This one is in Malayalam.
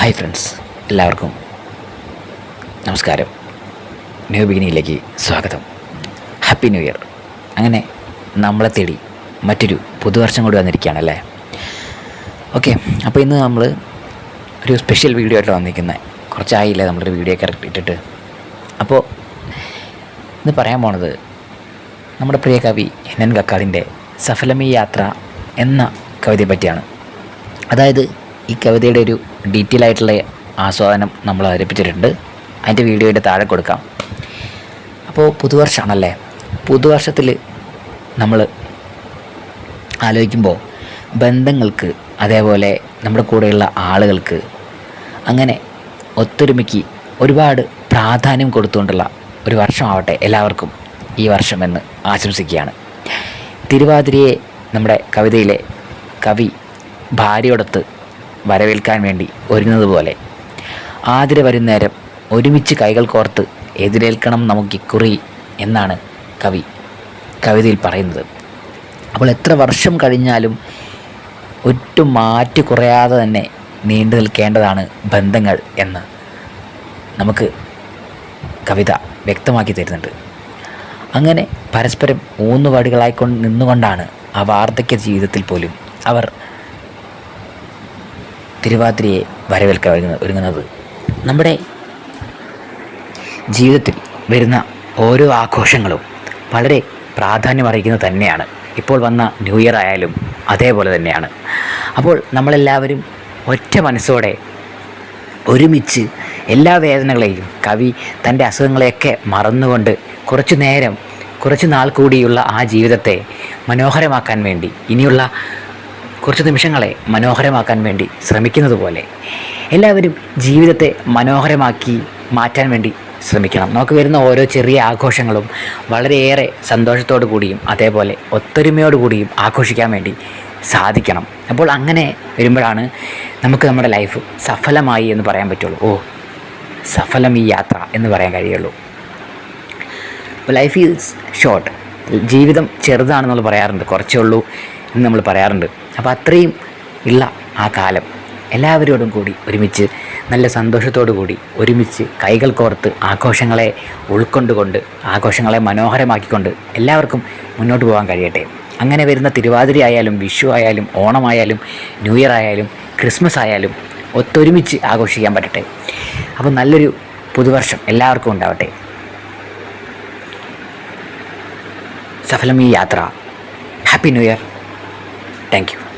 ഹായ് ഫ്രണ്ട്സ് എല്ലാവർക്കും നമസ്കാരം. ന്യൂ ബിഗിനിയിലേക്ക് സ്വാഗതം. Happy new year. അങ്ങനെ നമ്മളെ തേടി മറ്റൊരു പുതുവർഷം കൂടി വന്നിരിക്കുകയാണ് അല്ലേ ഓക്കെ അപ്പോൾ ഇന്ന് നമ്മൾ ഒരു സ്പെഷ്യൽ വീഡിയോ ആയിട്ട് വന്നിരിക്കുന്നത് കുറച്ചായില്ലേ നമ്മളൊരു വീഡിയോ കറക്റ്റ് ഇട്ടിട്ട്. അപ്പോൾ ഇന്ന് പറയാൻ പോണത് നമ്മുടെ പ്രിയ കവി എൻ എൻ കക്കാടിന്റെ സഫലമീ യാത്ര എന്ന കവിതയെ പറ്റിയാണ്. അതായത് ഈ കവിതയുടെ ഒരു ഡീറ്റെയിൽ ആയിട്ടുള്ള ആസ്വാദനം നമ്മൾ അവതരിപ്പിച്ചിട്ടുണ്ട്. അതിന്റെ വീഡിയോയുടെ താഴെ കൊടുക്കാം. അപ്പോൾ പുതുവർഷമാണല്ലേ പുതുവർഷത്തിൽ നമ്മൾ ആലോചിക്കുമ്പോൾ ബന്ധങ്ങൾക്ക് അതേപോലെ നമ്മുടെ കൂടെയുള്ള ആളുകൾക്ക് അങ്ങനെ ഒത്തൊരുമയ്ക്ക് ഒരുപാട് പ്രാധാന്യം കൊടുത്തുകൊണ്ടുള്ള ഒരു വർഷമാവട്ടെ എല്ലാവർക്കും ഈ വർഷമെന്ന് ആശംസിക്കുകയാണ്. തിരുവാതിരയെ നമ്മുടെ കവിതയിലെ കവി ഭാര്യയോടൊത്ത് വരവേൽക്കാൻ വേണ്ടി ഒരുങ്ങുന്നത് പോലെ ആതിര വരുന്നേരം ഒരുമിച്ച് കൈകൾ കോർത്ത് എതിരേൽക്കണം നമുക്ക് ഇക്കുറി എന്നാണ് കവി കവിതയിൽ പറയുന്നത്. അപ്പോൾ എത്ര വർഷം കഴിഞ്ഞാലും ഒട്ടും മാറ്റി കുറയാതെ തന്നെ നീണ്ടു നിൽക്കേണ്ടതാണ് ബന്ധങ്ങൾ എന്ന് നമുക്ക് കവിത വ്യക്തമാക്കി തരുന്നുണ്ട്. അങ്ങനെ പരസ്പരം ഊന്നുപാടുകളായിക്കൊണ്ട് നിന്നുകൊണ്ടാണ് ആ വാർദ്ധക്യ ജീവിതത്തിൽ പോലും അവർ തിരുവാതിരയെ വരവേൽക്കാൻ ഒരുങ്ങുന്ന ഒരുങ്ങുന്നത്. നമ്മുടെ ജീവിതത്തിൽ വരുന്ന ഓരോ ആഘോഷങ്ങളും വളരെ പ്രാധാന്യം അറിയിക്കുന്നത് തന്നെയാണ്. ഇപ്പോൾ വന്ന ന്യൂ ഇയർ ആയാലും അതേപോലെ തന്നെയാണ്. അപ്പോൾ നമ്മളെല്ലാവരും ഒറ്റ മനസ്സോടെ ഒരുമിച്ച് എല്ലാ വേദനകളെയും കവി തന്റെ അസുഖങ്ങളെയൊക്കെ മറന്നുകൊണ്ട് കുറച്ചു നേരം കുറച്ച് നാൾ കൂടിയുള്ള ആ ജീവിതത്തെ മനോഹരമാക്കാൻ വേണ്ടി ഇനിയുള്ള കുറച്ച് നിമിഷങ്ങളെ മനോഹരമാക്കാൻ വേണ്ടി ശ്രമിക്കുന്നത് പോലെ എല്ലാവരും ജീവിതത്തെ മനോഹരമാക്കി മാറ്റാൻ വേണ്ടി ശ്രമിക്കണം. നമുക്ക് വരുന്ന ഓരോ ചെറിയ ആഘോഷങ്ങളും വളരെയേറെ സന്തോഷത്തോടു കൂടിയും അതേപോലെ ഒത്തൊരുമയോടു കൂടിയും ആഘോഷിക്കാൻ വേണ്ടി സാധിക്കണം. അപ്പോൾ അങ്ങനെ വരുമ്പോഴാണ് നമുക്ക് നമ്മുടെ ലൈഫ് സഫലമായി എന്ന് പറയാൻ പറ്റുള്ളൂ. ഓ സഫലം ഈ യാത്ര എന്ന് പറയാൻ കഴിയുള്ളൂ. ലൈഫ് ഈസ് ഷോർട്ട് ജീവിതം ചെറുതാണെന്നുള്ളത് പറയാറുണ്ട്. കുറച്ചേ ഉള്ളൂ. എന്ന് നമ്മൾ പറയാറുണ്ട്. അപ്പോൾ അത്രയും ഉള്ള ആ കാലം എല്ലാവരോടും കൂടി ഒരുമിച്ച് നല്ല സന്തോഷത്തോടു കൂടി ഒരുമിച്ച് കൈകൾ കോർത്ത് ആഘോഷങ്ങളെ ഉൾക്കൊണ്ടുകൊണ്ട് ആഘോഷങ്ങളെ മനോഹരമാക്കിക്കൊണ്ട് എല്ലാവർക്കും മുന്നോട്ട് പോകാൻ കഴിയട്ടെ. അങ്ങനെ വരുന്ന തിരുവാതിര ആയാലും വിഷു ആയാലും ഓണമായാലും ന്യൂ ഇയർ ആയാലും ക്രിസ്മസ് ആയാലും ഒത്തൊരുമിച്ച് ആഘോഷിക്കാൻ പറ്റട്ടെ. അപ്പോൾ നല്ലൊരു പുതുവർഷം എല്ലാവർക്കും ഉണ്ടാവട്ടെ. സഫലം ഈ യാത്ര. Happy new year. Thank you.